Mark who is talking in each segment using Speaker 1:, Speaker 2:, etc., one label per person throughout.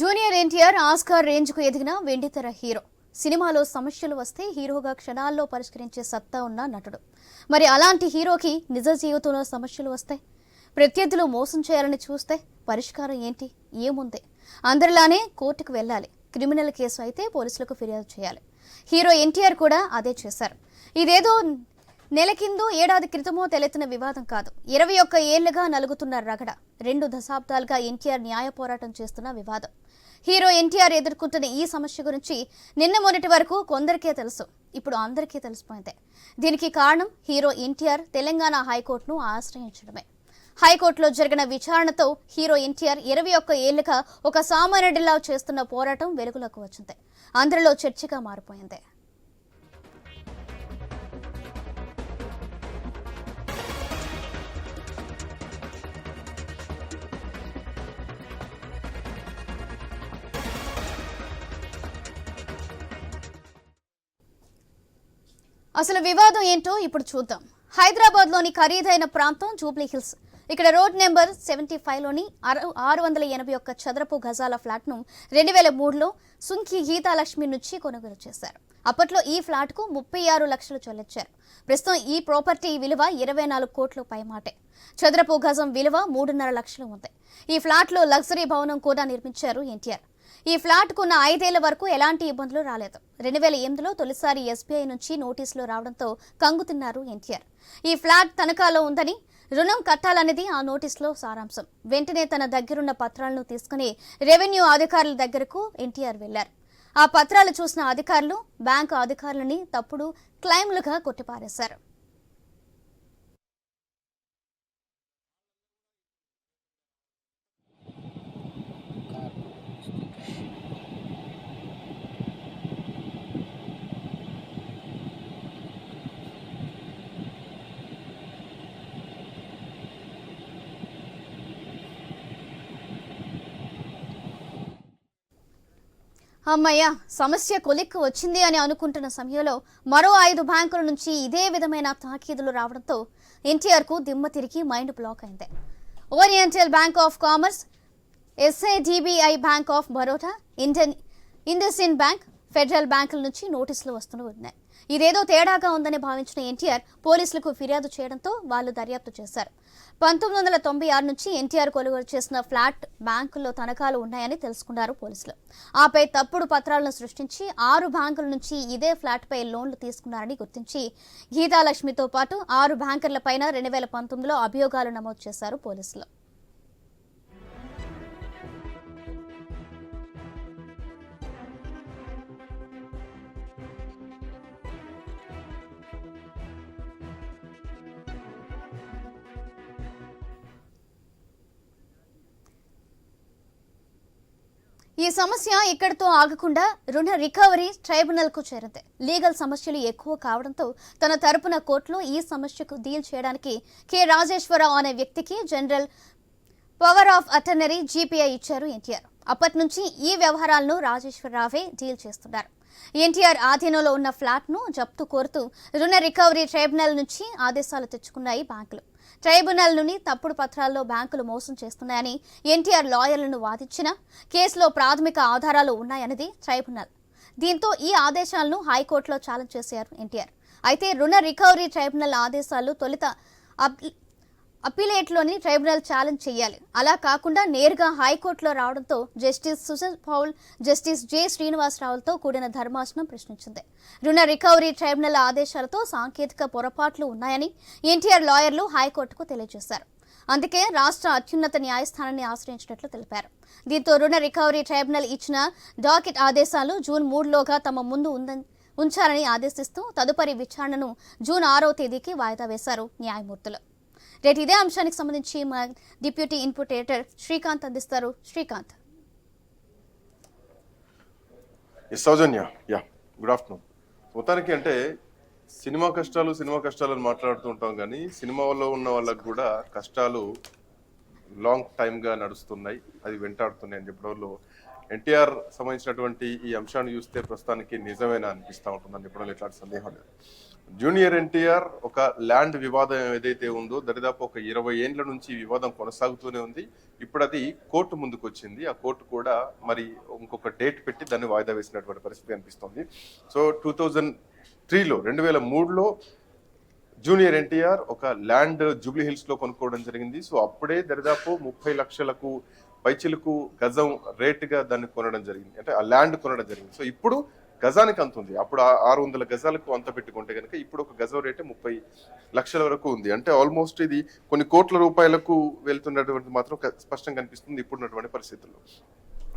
Speaker 1: Junior NTR Oscar రేంజ్కు ఎదిగిన వెండితెర hero. సినిమాలో సమస్యలు వస్తే హీరోగా క్షణాల్లో పరిష్కరించే సత్తా ఉన్న నటుడు. మరి అలాంటి హీరోకి నిజ జీవితంలో సమస్యలు వస్తాయి ప్రత్యర్థులు మోసం చేయాలని చూస్తే పరిష్కారం ఏంటి? ఏముంది? అందరిలానే కోర్టుకు వెళ్ళాలి. క్రిమినల్ కేసు అయితే పోలీసులకు ఫిర్యాదు చేయాలి. హీరో ఎన్టీఆర్ కూడా అదే చేశారు. ఇదేదో నెల కిందో ఏడాది క్రితమో తెలెత్తిన వివాదం కాదు. ఇరవై ఒక్క ఏళ్ళుగా నలుగుతున్న రగడ రెండు దశాబ్దాలుగా ఎన్టీఆర్ న్యాయ పోరాటం చేస్తున్న వివాదం. హీరో ఎన్టీఆర్ ఎదుర్కొంటున్న ఈ సమస్య గురించి నిన్న మొన్నటి వరకు కొందరికే తెలుసు. ఇప్పుడు అందరికీ తెలిసిపోయింది. దీనికి కారణం హీరో ఎన్టీఆర్ తెలంగాణ హైకోర్టును ఆశ్రయించడమే. హైకోర్టులో జరిగిన విచారణతో హీరో ఎన్టీఆర్ ఇరవై ఒక్క ఏళ్ళుగా ఒక సామాన్యుడిలా చేస్తున్న పోరాటం వెలుగులోకి వచ్చింది. అందరిలో చర్చగా మారిపోయింది. అసలు వివాదం ఏంటో ఇప్పుడు చూద్దాం. హైదరాబాద్లోని ఖరీదైన ప్రాంతం జూబ్లీ హిల్స్. ఇక్కడ రోడ్ నెంబర్ సెవెంటీ ఫైవ్లోని ఆరు వందల ఎనభై ఒక్క చదరపు గజాల ఫ్లాట్ను రెండు వేల మూడులో సుంకి గీతాలక్ష్మి నుంచి కొనుగోలు చేశారు. అప్పట్లో ఈ ఫ్లాట్కు ముప్పై ఆరు లక్షలు చెల్లించారు. ప్రస్తుతం ఈ ప్రాపర్టీ విలువ ఇరవై నాలుగు కోట్ల పైమాటే. చదరపు గజం విలువ మూడున్నర లక్షలు ఉంది. ఈ ఫ్లాట్లో లగ్జరీ భవనం కూడా నిర్మించారు ఎన్టీఆర్. ఈ ఫ్లాట్ కున్న ఐదేళ్ళ వరకు ఎలాంటి ఇబ్బందులు రాలేదు. రెండు వేల ఎనిమిదిలో తొలిసారి ఎస్బీఐ నుంచి నోటీసులు రావడంతో కంగు తిన్నారు ఎన్టీఆర్. ఈ ఫ్లాట్ తనఖాలో ఉందని రుణం కట్టాలనేది ఆ నోటీసులో సారాంశం. వెంటనే తన దగ్గరున్న పత్రాలను తీసుకుని రెవెన్యూ అధికారుల దగ్గరకు ఎన్టీఆర్ వెళ్ళారు ఆ పత్రాలు చూసిన అధికారులు బ్యాంకు అధికారులని తప్పుడు క్లైమ్లుగా కొట్టిపారేశారు. అమ్మయ్య సమస్య కొలిక్కు వచ్చింది అని అనుకుంటున్న సమయంలో మరో ఐదు బ్యాంకుల నుంచి ఇదే విధమైన తాకీదులు రావడంతో ఎన్టీఆర్కు దిమ్మ తిరిగి మైండ్ బ్లాక్ అయింది. Oriental Bank of Commerce SIDBI Bank of Baroda Indian IndusInd Bank Federal బ్యాంకుల నుంచి నోటీసులు వస్తూనే ఉన్నాయి. ఇదేదో తేడాగా ఉందని భావించిన ఎన్టీఆర్ పోలీసులకు ఫిర్యాదు చేయడంతో వాళ్ళు దర్యాప్తు చేశారు. పంతొమ్మిది వందల తొంభై ఆరు నుంచి ఎన్టీఆర్ కొనుగోలు చేసిన ఫ్లాట్ బ్యాంకుల్లో తనఖాలు ఉన్నాయని తెలుసుకున్నారు పోలీసులు. ఆపై తప్పుడు పత్రాలను సృష్టించి ఆరు బ్యాంకుల నుంచి ఇదే ఫ్లాట్పై లోన్లు తీసుకున్నారని గుర్తించి గీతాలక్ష్మితో పాటు ఆరు బ్యాంకర్లపైన రెండు వేల పంతొమ్మిదిలో అభియోగాలు నమోదు చేశారు పోలీసులు. ఈ సమస్య ఇక్కడితో ఆగకుండా రుణ రికవరీ ట్రైబ్యునల్కు చేరింది. లీగల్ సమస్యలు ఎక్కువ కావడంతో తన తరపున కోర్టులో ఈ సమస్యకు డీల్ చేయడానికి కె. రాజేశ్వరరావు అనే వ్యక్తికి general power of attorney GPI ఇచ్చారు ఎన్టీఆర్. అప్పటి నుంచి ఈ వ్యవహారాలను రాజేశ్వరరావే డీల్ చేస్తున్నారు. ఎన్టీఆర్ ఆధీనంలో ఉన్న ఫ్లాట్ను జప్తు కోరుతూ రుణ రికవరీ ట్రైబ్యునల్ నుంచి ఆదేశాలు తెచ్చుకున్నాయి బ్యాంకులు. ట్రైబ్యునల్ నుండి తప్పుడు పత్రాల్లో బ్యాంకులు మోసం చేస్తున్నాయని ఎన్టీఆర్ లాయర్లను వాదించిన కేసులో ప్రాథమిక ఆధారాలు ఉన్నాయన్నది ట్రైబ్యునల్. దీంతో ఈ ఆదేశాలను హైకోర్టులో ఛాలెంజ్ చేశారు ఎన్టీఆర్. అయితే రుణ రికవరీ ట్రైబ్యునల్ ఆదేశాలు తొలుత అప్పీలేట్లోని ట్రైబ్యునల్ ఛాలెంజ్ చేయాలి. అలా కాకుండా నేరుగా హైకోర్టులో రావడంతో justice Sujoy Paul justice J శ్రీనివాసరావులతో కూడిన ధర్మాసనం ప్రశ్నించింది. రుణ రికవరీ ట్రైబ్యునల్ ఆదేశాలతో సాంకేతిక పొరపాట్లు ఉన్నాయని ఎన్టీఆర్ లాయర్లు హైకోర్టుకు తెలియజేశారు. అందుకే రాష్ట్ర అత్యున్నత న్యాయస్థానాన్ని ఆశ్రయించినట్లు తెలిపారు. దీంతో రుణ రికవరీ ట్రైబ్యునల్ ఇచ్చిన డాకెట్ ఆదేశాలు జూన్ మూడులోగా తమ ముందు ఉందని ఉంచాలని ఆదేశిస్తూ తదుపరి విచారణను జూన్ ఆరో తేదీకి వాయిదా వేశారు న్యాయమూర్తులు. రేటు ఇదే అంశానికి సంబంధించి మా డిప్యూటీ ఇన్పుట్ ఎడిటర్ శ్రీకాంత్ అందిస్తారు. Srikanth.
Speaker 2: Soujanya. Yeah good afternoon మొత్తానికి అంటే సినిమా కష్టాలు సినిమా కష్టాలు అని మాట్లాడుతూ ఉంటాం కానీ సినిమాలో ఉన్న వాళ్ళకు కూడా కష్టాలు లాంగ్ టైమ్గా నడుస్తున్నాయి. అది వెంటాడుతున్నాయి అని చెప్పడంలో ఎన్టీఆర్ సంబంధించినటువంటి ఈ అంశాన్ని చూస్తే ప్రస్తుతానికి నిజమేనా అనిపిస్తూ ఉంటుందని చెప్పడంలో ఎట్లాంటి సందేహం లేదు. జూనియర్ ఎన్టీఆర్ ఒక ల్యాండ్ వివాదం ఏదైతే ఉందో దరిదాపు ఒక ఇరవై ఏండ్ల నుంచి వివాదం కొనసాగుతూనే ఉంది. ఇప్పుడు అది కోర్టు ముందుకు వచ్చింది ఆ కోర్టు కూడా మరి ఇంకొక డేట్ పెట్టి దాన్ని వాయిదా వేసినటువంటి పరిస్థితి అనిపిస్తుంది సో టూ థౌజండ్ త్రీలో రెండు వేల మూడులో జూనియర్ ఎన్టీఆర్ ఒక ల్యాండ్ జూబ్లీ హిల్స్లో కొనుక్కోవడం జరిగింది. సో అప్పుడే దరిదాపు ముప్పై లక్షలకు పైచిలకు గజం రేటుగా దాన్ని కొనడం జరిగింది. అంటే ఆ ల్యాండ్ కొనడం జరిగింది. సో ఇప్పుడు గజానికి అంత ఉంది. అప్పుడు ఆ- ఆరు వందల గజాలకు అంత పెట్టుకుంటే కనుక ఇప్పుడు ఒక గజం రేటు ముప్పై లక్షల వరకు ఉంది. అంటే ఆల్మోస్ట్ ఇది కొన్ని కోట్ల రూపాయలకు వెళ్తున్నటువంటి మాత్రం స్పష్టంగా కనిపిస్తుంది ఇప్పుడున్నటువంటి పరిస్థితుల్లో.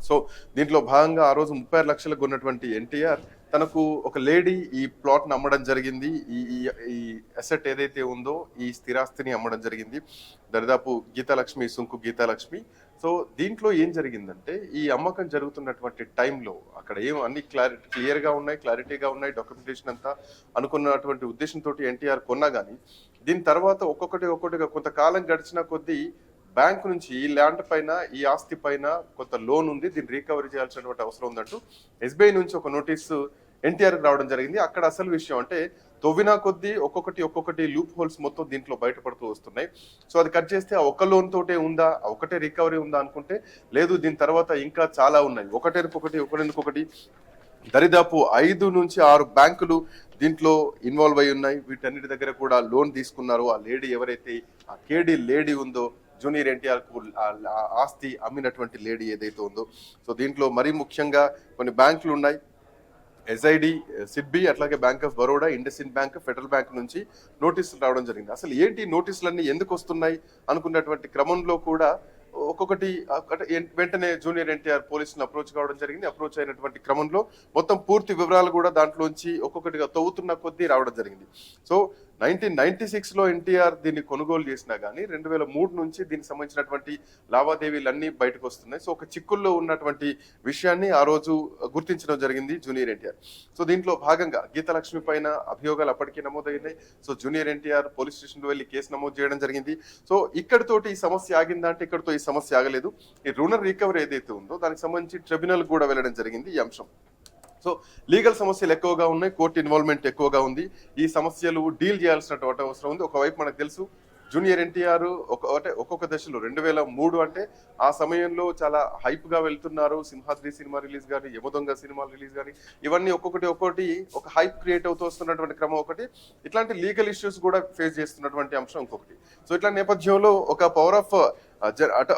Speaker 2: సో దీంట్లో భాగంగా ఆ రోజు ముప్పై ఆరు లక్షలకు ఉన్నటువంటి ఎన్టీఆర్ తనకు ఒక లేడీ ఈ ప్లాట్ను అమ్మడం జరిగింది. ఈ ఈ- ఈ అసెట్ ఏదైతే ఉందో ఈ స్థిరాస్తిని అమ్మడం జరిగింది. దరిదాపు గీతాలక్ష్మి సుంకు గీతాలక్ష్మి సో దీంట్లో ఏం జరిగిందంటే ఈ అమ్మకం జరుగుతున్నటువంటి టైంలో అక్కడ ఏం అన్ని క్లారిటీ క్లియర్గా ఉన్నాయి క్లారిటీగా ఉన్నాయి డాక్యుమెంటేషన్ అంతా అనుకున్నటువంటి ఉద్దేశంతో ఎన్టీఆర్ కొన్నా కానీ దీని తర్వాత ఒక్కొక్కటి ఒక్కొక్కటిగా కొంతకాలం గడిచిన కొద్దీ బ్యాంక్ నుంచి ఈ ల్యాండ్ పైన ఈ ఆస్తి పైన కొంత లోన్ ఉంది దీన్ని రికవరీ చేయాల్సినటువంటి అవసరం ఉందంటూ ఎస్బీఐ నుంచి ఒక నోటీసు ఎన్టీఆర్ రావడం జరిగింది. అక్కడ అసలు విషయం అంటే తవ్వినా కొద్దీ ఒక్కొక్కటి ఒక్కొక్కటి లూప్ హోల్స్ మొత్తం దీంట్లో బయటపడుతూ వస్తున్నాయి. సో అది కట్ చేస్తే ఆ ఒక్క లోన్ తోటే ఉందా? ఒకటే రికవరీ ఉందా అనుకుంటే లేదు దీని తర్వాత ఇంకా చాలా ఉన్నాయి. ఒకటేనకొకటి ఒకటేనకొకటి దరిదాపు ఐదు నుంచి ఆరు బ్యాంకులు దీంట్లో ఇన్వాల్వ్ అయి ఉన్నాయి. వీటన్నిటి దగ్గర కూడా లోన్ తీసుకున్నారు. ఆ లేడీ ఎవరైతే ఆ కేడీ లేడీ ఉందో జూనియర్ ఎన్టీఆర్కు ఆస్తి అమ్మినటువంటి లేడీ ఏదైతే ఉందో. సో దీంట్లో మరీ ముఖ్యంగా కొన్ని బ్యాంకులు ఉన్నాయి. ఎస్ఐడి సిడ్బి అట్లాగే Bank of Baroda IndusInd Bank Federal Bank నుంచి నోటీసులు రావడం జరిగింది. అసలు ఏంటి నోటీసులన్నీ ఎందుకు వస్తున్నాయి అనుకున్నటువంటి క్రమంలో కూడా ఒక్కొక్కటి వెంటనే జూనియర్ ఎన్టీఆర్ పోలీసులను అప్రోచ్ కావడం జరిగింది. అప్రోచ్ అయినటువంటి క్రమంలో మొత్తం పూర్తి వివరాలు కూడా దాంట్లోంచి ఒక్కొక్కటిగా తవ్వుతున్న కొద్దీ రావడం జరిగింది. సో నైన్టీన్ నైన్టీ సిక్స్లో ఎన్టీఆర్ దీన్ని కొనుగోలు చేసినా కానీ రెండు వేల మూడు నుంచి దీనికి సంబంధించినటువంటి లావాదేవీలన్నీ బయటకు వస్తున్నాయి. సో ఒక చిక్కుల్లో ఉన్నటువంటి విషయాన్ని ఆ రోజు గుర్తించడం జరిగింది జూనియర్ ఎన్టీఆర్. సో దీంట్లో భాగంగా గీతలక్ష్మి పైన అభియోగాలు అప్పటికే నమోదైనాయి సో జూనియర్ ఎన్టీఆర్ పోలీస్ స్టేషన్లో వెళ్ళి కేసు నమోదు చేయడం జరిగింది. సో ఇక్కడతోటి ఈ సమస్య ఆగిందా అంటే ఇక్కడితో ఈ సమస్య ఆగలేదు. ఈ రుణ రికవరీ ఏదైతే ఉందో దానికి సంబంధించి ట్రిబ్యునల్ కూడా వెళ్ళడం జరిగింది ఈ అంశం. సో లీగల్ సమస్యలు ఎక్కువగా ఉన్నాయి కోర్టు ఇన్వాల్వ్మెంట్ ఎక్కువగా ఉంది. ఈ సమస్యలు డీల్ చేయాల్సినటువంటి అవసరం ఉంది. ఒకవైపు మనకు తెలుసు జూనియర్ ఎన్టీఆర్ ఒక అంటే ఒక్కొక్క దశలో రెండు వేల మూడు అంటే ఆ సమయంలో చాలా హైప్గా వెళ్తున్నారు. సింహాద్రి సినిమా రిలీజ్ కానీ యమదొంగ సినిమా రిలీజ్ కానీ ఇవన్నీ ఒక్కొక్కటి ఒక్కొక్కటి ఒక హైప్ క్రియేట్ అవుతూ వస్తున్నటువంటి క్రమం ఒకటి. ఇట్లాంటి లీగల్ ఇష్యూస్ కూడా ఫేస్ చేస్తున్నటువంటి అంశం ఇంకొకటి. సో ఇట్లా నేపథ్యంలో ఒక power of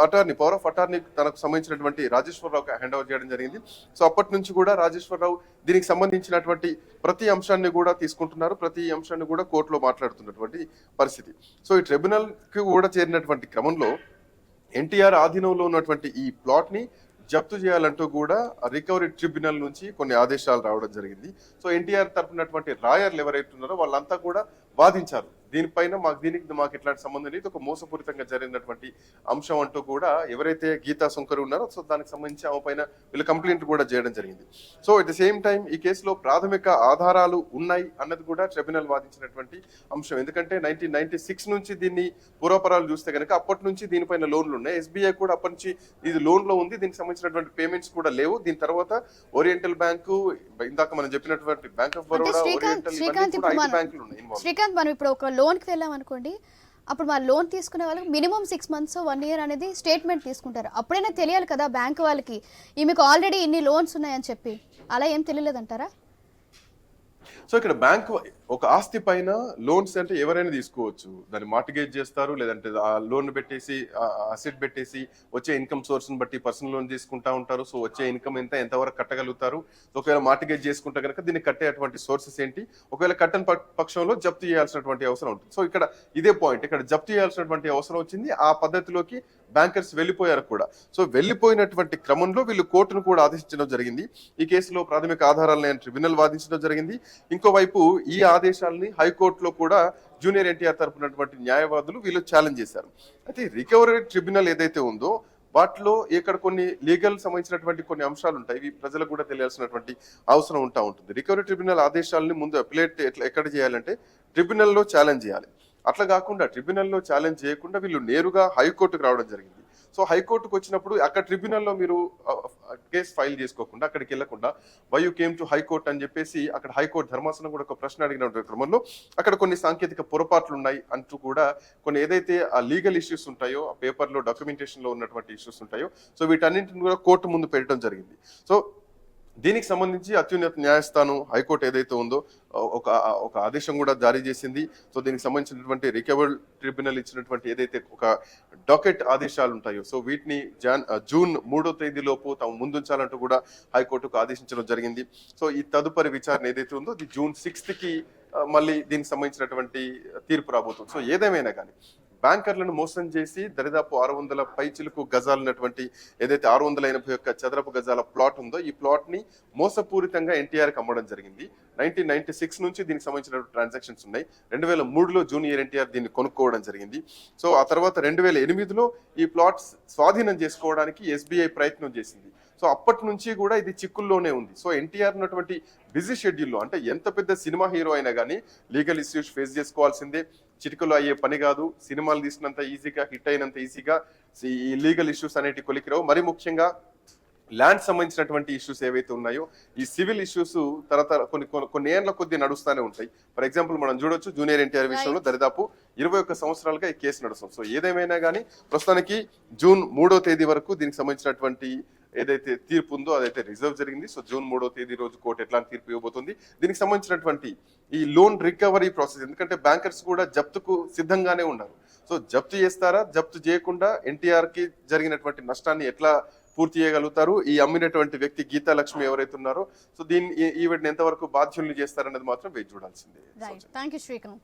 Speaker 2: attorney power of attorney తనకు సంబంధించినటువంటి రాజేశ్వరరావుకి హ్యాండ్ ఓవర్ చేయడం జరిగింది. సో అప్పటి నుంచి కూడా రాజేశ్వరరావు దీనికి సంబంధించినటువంటి ప్రతి అంశాన్ని కూడా తీసుకుంటున్నారు. ప్రతి అంశాన్ని కూడా కోర్టులో మాట్లాడుతున్నటువంటి పరిస్థితి. సో ఈ ట్రిబ్యునల్కి కూడా చేరినటువంటి క్రమంలో ఎన్టీఆర్ ఆధీనంలో ఉన్నటువంటి ఈ ప్లాట్ని జప్తు చేయాలంటూ కూడా రికవరీ ట్రిబ్యునల్ నుంచి కొన్ని ఆదేశాలు రావడం జరిగింది. సో ఎన్టీఆర్ తరపునటువంటి రాయర్లు ఎవరైతే ఉన్నారో వాళ్ళంతా కూడా వాదించారు. దీనిపైన మాకు దీనికి మాకు ఇట్లాంటి సంబంధం లేదు. ఒక మోసపూరితంగా జరిగినటువంటి అంశం అంటూ కూడా ఎవరైతే గీతా శంకర్ ఉన్నారో సో దానికి సంబంధించి ఆమె పైన వీళ్ళు కంప్లైంట్ కూడా చేయడం జరిగింది. So at the same time ఈ కేసులో ప్రాథమిక ఆధారాలు ఉన్నాయి అన్నది కూడా ట్రిబ్యునల్ వాదించినటువంటి అంశం. ఎందుకంటే నైన్టీన్ నైన్టీ సిక్స్ నుంచి దీన్ని పూర్వపరాలు చూస్తే కనుక అప్పటి నుంచి దీనిపైన లోన్లు ఉన్నాయి. ఎస్బీఐ కూడా అప్పటి నుంచి ఇది లోన్లో ఉంది. దీనికి సంబంధించినటువంటి పేమెంట్స్ కూడా లేవు. దీని తర్వాత ఓరియంటల్ బ్యాంకు ఇందాక మనం చెప్పినటువంటి బ్యాంక్ ఆఫ్
Speaker 1: అంటే
Speaker 2: బరోడా ఓరియంటల్ బ్యాంకులు ఉన్నాయి.
Speaker 1: శ్రీకాంత్ మనం ఇప్పుడు ఒక లోన్కి వెళ్ళామనుకోండి అప్పుడు మా లోన్ తీసుకునే వాళ్ళకి minimum six months one year అనేది స్టేట్మెంట్ తీసుకుంటారు. అప్పుడైనా తెలియాలి కదా బ్యాంక్ వాళ్ళకి ఈమెకు ఆల్రెడీ ఇన్ని లోన్స్ ఉన్నాయని చెప్పి. అలా ఏం తెలియలేదంటారా?
Speaker 2: సో ఇక్కడ బ్యాంక్ ఒక ఆస్తి పైన లోన్స్ అంటే ఎవరైనా తీసుకోవచ్చు. దాన్ని మార్టిగేజ్ చేస్తారు లేదంటే ఆ లోన్ పెట్టేసి అసెట్ పెట్టేసి వచ్చే ఇన్కమ్ సోర్స్ని బట్టి పర్సనల్ లోన్ తీసుకుంటా ఉంటారు. సో వచ్చే ఇన్కమ్ ఎంత ఎంతవరకు కట్టగలుగుతారు? ఒకవేళ మార్టిగేజ్ చేసుకుంటే కనుక దీన్ని కట్టేటువంటి సోర్సెస్ ఏంటి? ఒకవేళ కట్టని ప- పక్షంలో జప్తు చేయాల్సినటువంటి అవసరం ఉంటుంది. సో ఇక్కడ ఇదే పాయింట్. ఇక్కడ జప్తు చేయాల్సినటువంటి అవసరం వచ్చింది. ఆ పద్ధతిలోకి బ్యాంకర్స్ వెళ్ళిపోయారు కూడా. సో వెళ్ళిపోయినటువంటి క్రమంలో వీళ్ళు కోర్టును కూడా ఆదేశించడం జరిగింది. ఈ కేసులో ప్రాథమిక ఆధారాలను ట్రిబ్యునల్ వాదించడం జరిగింది. ఇంకోవైపు ఈ ఆదేశాలని హైకోర్టులో కూడా జూనియర్ ఎన్టీఆర్ తరపునటువంటి న్యాయవాదులు వీళ్ళు ఛాలెంజ్ చేశారు. అయితే రికవరీ ట్రిబ్యునల్ ఏదైతే ఉందో వాటిలో ఇక్కడ కొన్ని లీగల్ సంబంధించినటువంటి కొన్ని అంశాలు ఉంటాయి. ఇవి ప్రజలకు కూడా తెలియాల్సినటువంటి అవసరం ఉంటా ఉంటుంది. రికవరీ ట్రిబ్యునల్ ఆదేశాలని ముందు అప్లేట్ ఎట్లా ఎక్కడ చేయాలంటే ట్రిబ్యునల్లో ఛాలెంజ్ చేయాలి. అట్లా కాకుండా ట్రిబ్యునల్లో ఛాలెంజ్ చేయకుండా వీళ్ళు నేరుగా హైకోర్టుకు రావడం జరిగింది. సో హైకోర్టుకు వచ్చినప్పుడు అక్కడ ట్రిబ్యునల్లో మీరు కేసు ఫైల్ చేసుకోకుండా అక్కడికి వెళ్ళకుండా why you came to high court? అని చెప్పేసి అక్కడ హైకోర్టు ధర్మాసనం కూడా ఒక ప్రశ్న అడిగిన క్రమంలో అక్కడ కొన్ని సాంకేతిక పొరపాట్లు ఉన్నాయి అంటూ కూడా కొన్ని ఏదైతే ఆ లీగల్ ఇష్యూస్ ఉంటాయో ఆ పేపర్లో డాక్యుమెంటేషన్లో ఉన్నటువంటి ఇష్యూస్ ఉంటాయో సో వీటన్నింటిని కూడా కోర్టు ముందు పెట్టడం జరిగింది. సో దీనికి సంబంధించి అత్యున్నత న్యాయస్థానం హైకోర్టు ఏదైతే ఉందో ఒక ఒక ఆదేశం కూడా జారీ చేసింది. సో దీనికి సంబంధించినటువంటి రికవర్ ట్రిబ్యునల్ ఇచ్చినటువంటి ఏదైతే ఒక డాకెట్ ఆదేశాలు ఉంటాయో సో వీటిని జాన్ జూన్ మూడో తేదీలోపు తాము ముందుంచాలంటూ కూడా హైకోర్టుకు ఆదేశించడం జరిగింది. సో ఈ తదుపరి విచారణ ఏదైతే ఉందో అది జూన్ సిక్స్త్కి మళ్ళీ దీనికి సంబంధించినటువంటి తీర్పు రాబోతుంది. సో ఏదేమైనా కానీ బ్యాంకర్లను మోసం చేసి దరిదాపు ఆరు వందల పైచిలకు గజాలున్నటువంటి ఏదైతే ఆరు వందల ఎనభై ఒక్క చదరపు గజాల ప్లాట్ ఉందో ఈ ప్లాట్ని మోసపూరితంగా ఎన్టీఆర్కి అమ్మడం జరిగింది. నైన్టీన్ నైన్టీ సిక్స్ నుంచి దీనికి సంబంధించిన ట్రాన్సాక్షన్స్ ఉన్నాయి. రెండు వేల మూడులో జూనియర్ ఎన్టీఆర్ దీన్ని కొనుక్కోవడం జరిగింది. సో ఆ తర్వాత రెండు వేల ఎనిమిదిలో ఈ ప్లాట్స్ స్వాధీనం చేసుకోవడానికి ఎస్బీఐ ప్రయత్నం చేసింది. సో అప్పటి నుంచి కూడా ఇది చిక్కుల్లోనే ఉంది. సో ఎన్టీఆర్ ఉన్నటువంటి బిజీ షెడ్యూల్లో అంటే ఎంత పెద్ద సినిమా హీరో అయినా కానీ లీగల్ ఇష్యూస్ ఫేస్ చేసుకోవాల్సిందే. చిటికలో అయ్యే పని కాదు. సినిమాలు తీసినంత ఈజీగా హిట్ అయినంత ఈజీగా ఈ లీగల్ ఇష్యూస్ అనేటి కొలికిరావు. మరి ముఖ్యంగా ల్యాండ్ సంబంధించినటువంటి ఇష్యూస్ ఏవైతే ఉన్నాయో ఈ సివిల్ ఇష్యూస్ తర్వాత కొన్ని కొన్ని- ఏళ్ళ కొద్ది నడుస్తూనే ఉంటాయి. ఫర్ ఎగ్జాంపుల్ మనం చూడొచ్చు జూనియర్ ఎన్టీఆర్ విషయంలో దరిదాపు ఇరవై ఒక్క సంవత్సరాలుగా ఈ కేసు నడుస్తుంది. సో ఏదేమైనా కానీ ప్రస్తుతానికి జూన్ మూడో తేదీ వరకు దీనికి సంబంధించినటువంటి ఏదైతే తీర్పు ఉందో అదైతే రిజర్వ్ జరిగింది. సో జూన్ మూడో తేదీ రోజు కోర్టు ఎట్లాంటి తీర్పు ఇవ్వబోతుంది? దీనికి సంబంధించినటువంటి ఈ లోన్ రికవరీ ప్రాసెస్ ఎందుకంటే బ్యాంకర్స్ కూడా జప్తుకు సిద్ధంగానే ఉన్నారు. సో జప్తు చేస్తారా? జప్తు చేయకుండా ఎన్టీఆర్కి జరిగినటువంటి నష్టాన్ని ఎట్లా పూర్తి చేయగలుగుతారు? ఈ అమ్మినటువంటి వ్యక్తి గీతా లక్ష్మి ఎవరైతే ఉన్నారో సో దీన్ని ఈ- ఈవిడని ఎంతవరకు బాధ్యుల్ని చేస్తారన్నది మాత్రం వేచి చూడాల్సిందే.
Speaker 1: Thank you Srikanth